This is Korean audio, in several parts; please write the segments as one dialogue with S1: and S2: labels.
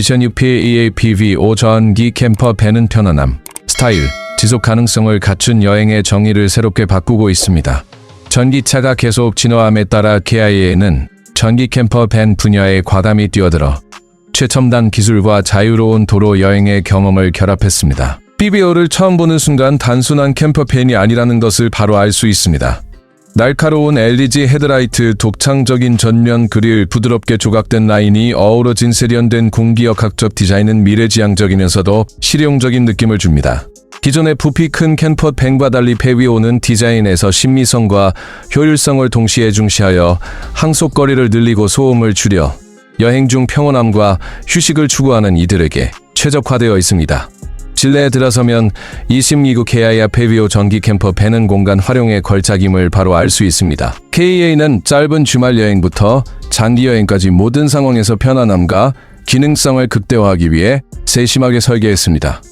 S1: 2006P EAPV 5 전기 캠퍼 배는 편안함, 스타일, 지속 가능성을 갖춘 여행의 정의를 새롭게 바꾸고 있습니다. 전기차가 계속 진화함에 따라 KIA는 전기 캠퍼 밴 분야에 과감히 뛰어들어 최첨단 기술과 자유로운 도로 여행의 경험을 결합했습니다. BBO를 처음 보는 순간 단순한 캠퍼팬이 아니라는 것을 바로 알 수 있습니다. 날카로운 LED 헤드라이트, 독창적인 전면 그릴, 부드럽게 조각된 라인이 어우러진 세련된 공기역학적 디자인은 미래지향적이면서도 실용적인 느낌을 줍니다. 기존의 부피 큰 캠퍼 뱅과 달리 페위오는 디자인에서 신미성과 효율성을 동시에 중시하여 항속거리를 늘리고 소음을 줄여 여행 중 평온함과 휴식을 추구하는 이들에게 최적화되어 있습니다. 실내에 들어서면 26구 KIA 페비오 전기 캠퍼 배는 공간 활용의 걸작임을 바로 알 수 있습니다. KA는 짧은 주말 여행부터 장기 여행까지 모든 상황에서 편안함과 기능성을 극대화하기 위해 세심하게 설계했습니다.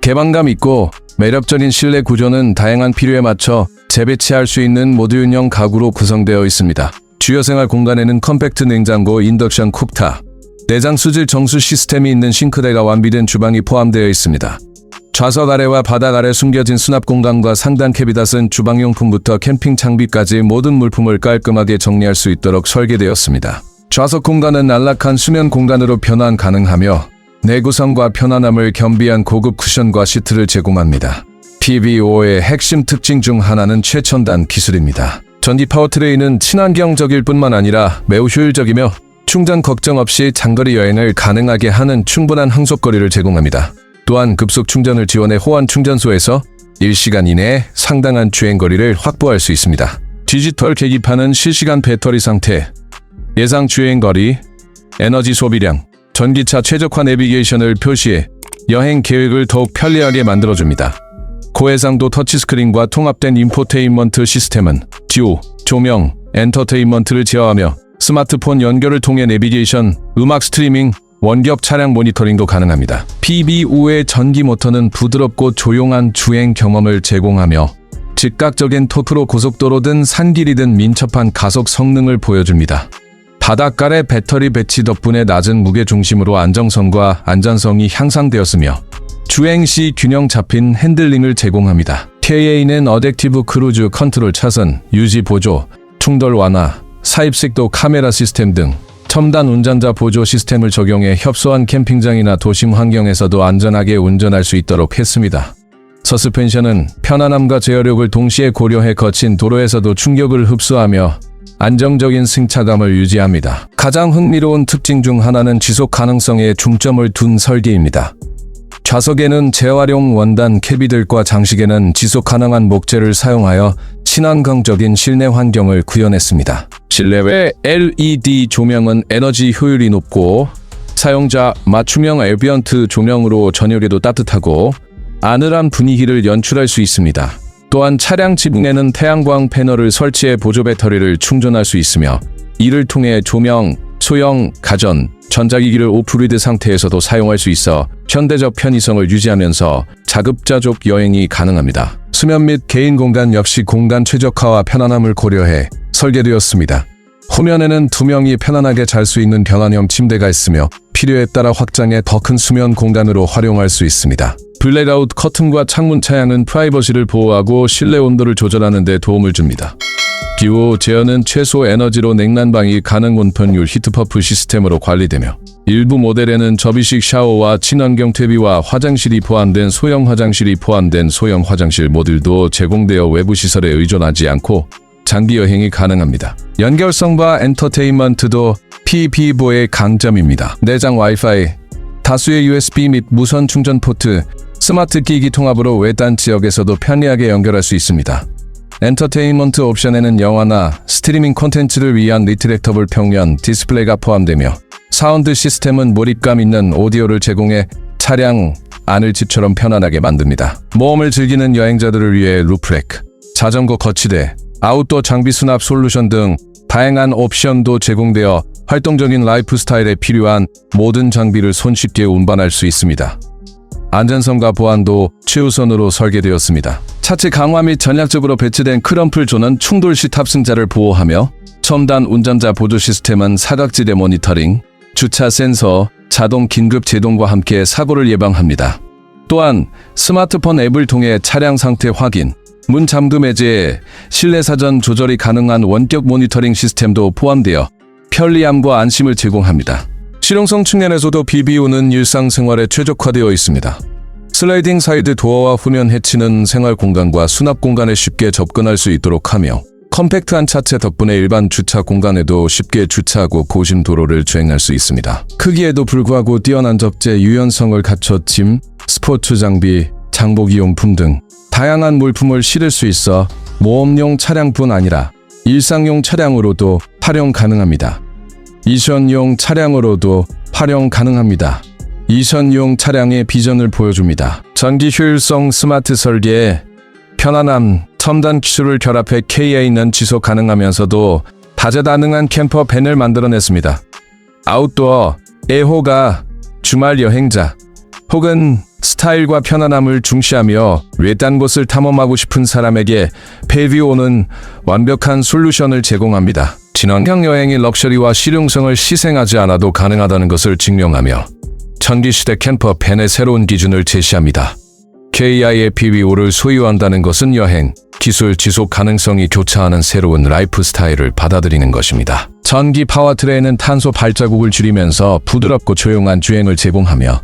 S1: 개방감 있고 매력적인 실내 구조는 다양한 필요에 맞춰 재배치할 수 있는 모듈형 가구로 구성되어 있습니다. 주요 생활 공간에는 컴팩트 냉장고, 인덕션 쿡탑, 내장 수질 정수 시스템이 있는 싱크대가 완비된 주방이 포함되어 있습니다. 좌석 아래와 바닥 아래 숨겨진 수납 공간과 상단 캐비닷은 주방용품부터 캠핑 장비까지 모든 물품을 깔끔하게 정리할 수 있도록 설계되었습니다. 좌석 공간은 안락한 수면 공간으로 변환 가능하며 내구성과 편안함을 겸비한 고급 쿠션과 시트를 제공합니다. PBO의 핵심 특징 중 하나는 최첨단 기술입니다. 전기 파워트레인은 친환경적일 뿐만 아니라 매우 효율적이며 충전 걱정 없이 장거리 여행을 가능하게 하는 충분한 항속거리를 제공합니다. 또한 급속 충전을 지원해 호환 충전소에서 1시간 이내에 상당한 주행거리를 확보할 수 있습니다. 디지털 계기판은 실시간 배터리 상태, 예상 주행거리, 에너지 소비량, 전기차 최적화 내비게이션을 표시해 여행 계획을 더욱 편리하게 만들어줍니다. 고해상도 터치스크린과 통합된 인포테인먼트 시스템은 듀오, 조명, 엔터테인먼트를 제어하며 스마트폰 연결을 통해 내비게이션, 음악 스트리밍, 원격 차량 모니터링도 가능합니다. PBU의 전기 모터는 부드럽고 조용한 주행 경험을 제공하며 즉각적인 토크로 고속도로든 산길이든 민첩한 가속 성능을 보여줍니다. 바닷가래 배터리 배치 덕분에 낮은 무게 중심으로 안정성과 안전성이 향상되었으며 주행 시 균형 잡힌 핸들링을 제공합니다. KA는 어댑티브 크루즈 컨트롤 차선, 유지 보조, 충돌 완화, 사입식도 카메라 시스템 등 첨단 운전자 보조 시스템을 적용해 협소한 캠핑장이나 도심 환경에서도 안전하게 운전할 수 있도록 했습니다. 서스펜션은 편안함과 제어력을 동시에 고려해 거친 도로에서도 충격을 흡수하며 안정적인 승차감을 유지합니다. 가장 흥미로운 특징 중 하나는 지속 가능성에 중점을 둔 설계입니다. 좌석에는 재활용 원단 캐비들과 장식에는 지속 가능한 목재를 사용하여 친환경적인 실내 환경을 구현했습니다. 실내외 LED 조명은 에너지 효율이 높고 사용자 맞춤형 에비언트 조명으로 저녁에도 따뜻하고 아늑한 분위기를 연출할 수 있습니다. 또한 차량 지붕에는 태양광 패널을 설치해 보조 배터리를 충전할 수 있으며 이를 통해 조명, 소형, 가전, 전자기기를 오프리드 상태에서도 사용할 수 있어 현대적 편의성을 유지하면서 자급자족 여행이 가능합니다. 수면 및 개인 공간 역시 공간 최적화와 편안함을 고려해 설계되었습니다. 후면에는 두 명이 편안하게 잘 수 있는 변환형 침대가 있으며 필요에 따라 확장해 더 큰 수면 공간으로 활용할 수 있습니다. 블랙아웃 커튼과 창문 차양은 프라이버시를 보호하고 실내 온도를 조절하는 데 도움을 줍니다. 기후 제어는 최소 에너지로 냉난방이 가능 온편율 히트퍼프 시스템으로 관리되며 일부 모델에는 접이식 샤워와 친환경 퇴비와 화장실이 포함된 소형 화장실이 포함된 소형 화장실 모듈도 제공되어 외부 시설에 의존하지 않고 장기 여행이 가능합니다. 연결성과 엔터테인먼트도 PB보의 강점입니다. 내장 와이파이, 다수의 USB 및 무선 충전 포트, 스마트 기기 통합으로 외딴 지역에서도 편리하게 연결할 수 있습니다. 엔터테인먼트 옵션에는 영화나 스트리밍 콘텐츠를 위한 리트렉터블 평면 디스플레이가 포함되며 사운드 시스템은 몰입감 있는 오디오를 제공해 차량 안을 집처럼 편안하게 만듭니다. 모험을 즐기는 여행자들을 위해 루프렉, 자전거 거치대, 아웃도어 장비 수납 솔루션 등 다양한 옵션도 제공되어 활동적인 라이프 스타일에 필요한 모든 장비를 손쉽게 운반할 수 있습니다. 안전성과 보안도 최우선으로 설계되었습니다. 차체 강화 및 전략적으로 배치된 크럼플 존은 충돌 시 탑승자를 보호하며 첨단 운전자 보조 시스템은 사각지대 모니터링, 주차 센서, 자동 긴급 제동과 함께 사고를 예방합니다. 또한 스마트폰 앱을 통해 차량 상태 확인, 문 잠금 해제, 실내 사전 조절이 가능한 원격 모니터링 시스템도 포함되어 편리함과 안심을 제공합니다. 실용성 측면에서도 BBO는 일상생활에 최적화되어 있습니다. 슬라이딩 사이드 도어와 후면 해치는 생활 공간과 수납 공간에 쉽게 접근할 수 있도록 하며 컴팩트한 차체 덕분에 일반 주차 공간에도 쉽게 주차하고 고심 도로를 주행할 수 있습니다. 크기에도 불구하고 뛰어난 접재 유연성을 갖춰 짐, 스포츠 장비, 장보기 용품 등 다양한 물품을 실을 수 있어 모험용 차량뿐 아니라 일상용 차량으로도 활용 가능합니다. 이션용 차량으로도 활용 가능합니다. 이선용 차량의 비전을 보여줍니다. 전기 효율성 스마트 설계에 편안함, 첨단 기술을 결합해 KA는 지속 가능하면서도 다재다능한 캠퍼 밴을 만들어냈습니다. 아웃도어, 애호가, 주말 여행자, 혹은 스타일과 편안함을 중시하며 외딴 곳을 탐험하고 싶은 사람에게 페비오는 완벽한 솔루션을 제공합니다. 친환경 여행의 럭셔리와 실용성을 희생하지 않아도 가능하다는 것을 증명하며 전기시대 캠퍼 밴의 새로운 기준을 제시합니다. KI의 PBO를 소유한다는 것은 여행, 기술 지속 가능성이 교차하는 새로운 라이프 스타일을 받아들이는 것입니다. 전기 파워트레인은 탄소 발자국을 줄이면서 부드럽고 조용한 주행을 제공하며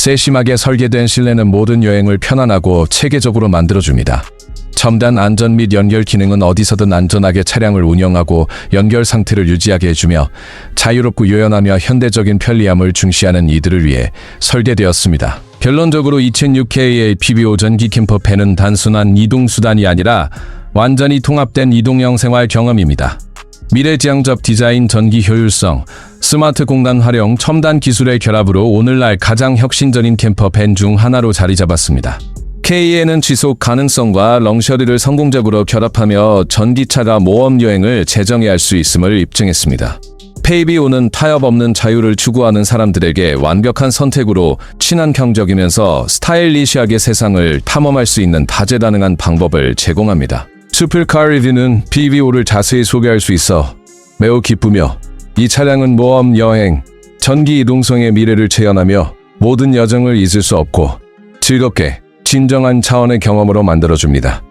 S1: 세심하게 설계된 실내는 모든 여행을 편안하고 체계적으로 만들어줍니다. 첨단 안전 및 연결 기능은 어디서든 안전하게 차량을 운영하고 연결 상태를 유지하게 해주며 자유롭고 유연하며 현대적인 편리함을 중시하는 이들을 위해 설계되었습니다. 결론적으로 2006K의 PBO 전기 캠퍼 밴은 단순한 이동 수단이 아니라 완전히 통합된 이동형 생활 경험입니다. 미래지향적 디자인 전기 효율성, 스마트 공간 활용, 첨단 기술의 결합으로 오늘날 가장 혁신적인 캠퍼 밴 중 하나로 자리 잡았습니다. K에는 지속 가능성과 렁셔리를 성공적으로 결합하며 전기차가 모험 여행을 재정의할 수 있음을 입증했습니다. 페이비오는 타협 없는 자유를 추구하는 사람들에게 완벽한 선택으로 친환경적이면서 스타일리시하게 세상을 탐험할 수 있는 다재다능한 방법을 제공합니다. 슈플카 리뷰는 PBO를 자세히 소개할 수 있어 매우 기쁘며 이 차량은 모험 여행, 전기 이동성의 미래를 재현하며 모든 여정을 잊을 수 없고 즐겁게 진정한 차원의 경험으로 만들어줍니다.